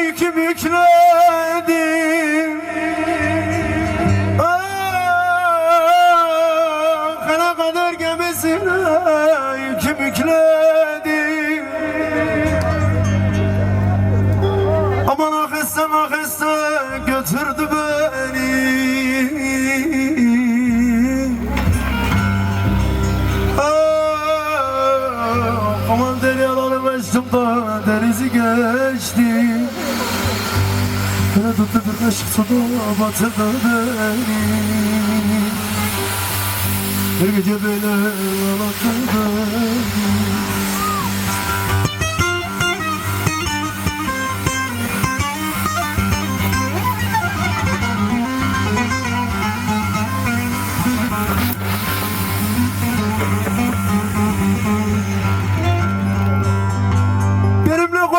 yüküm yükledim Aa, ah, Kana kadar gemisine yüküm yükledim geçti. Bana tuttu bir aşk suda batırdı beni. Bir gece böyle ağlattı beni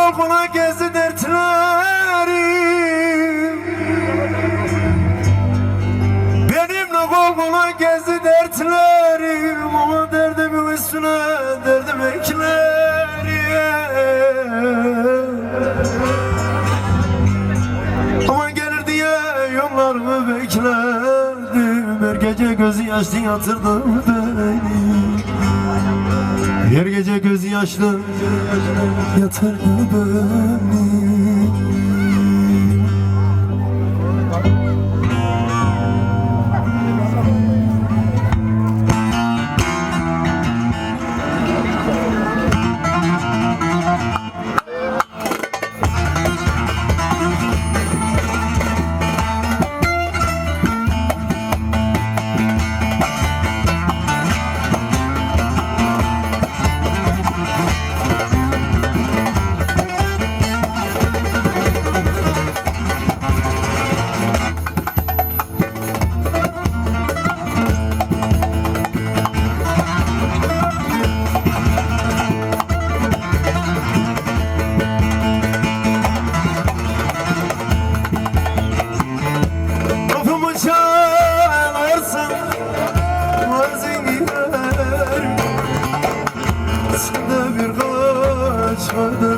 Kol kola gezdi dertlerim. Benimle kol kola gezdi dertlerim. Ama derdimin üstüne derdim eklerim. Aman gelir diye yollarımı beklerdim. Her gece gözü yaşlı yatırdı beni her gece gözü yaşlı yatırdı beni Oh.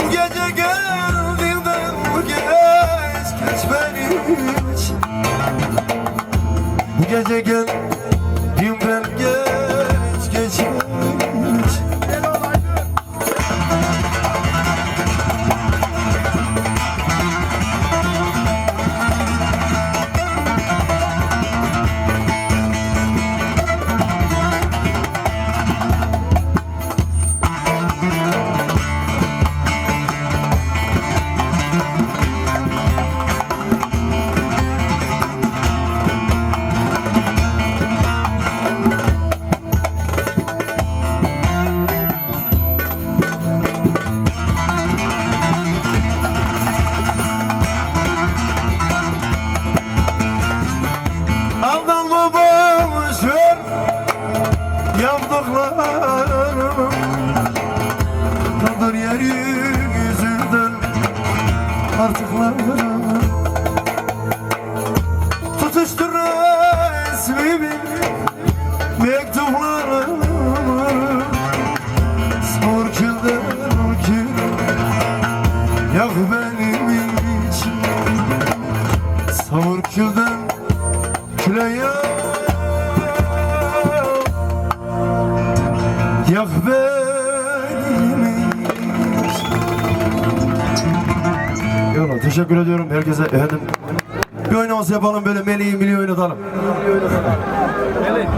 Bu gece geldiğinden Bu geç geç benim için? Bu gece gel Yaptıklarım Kaldır yeryüzünden Artıklarım. Tutuştur resmimi Mektuplarımı Sor kül Yak benim için Savur külden küle Yak Eyvallah teşekkür ediyorum herkese efendim. Bir oynaması yapalım böyle meleği milli oynatalım. Melih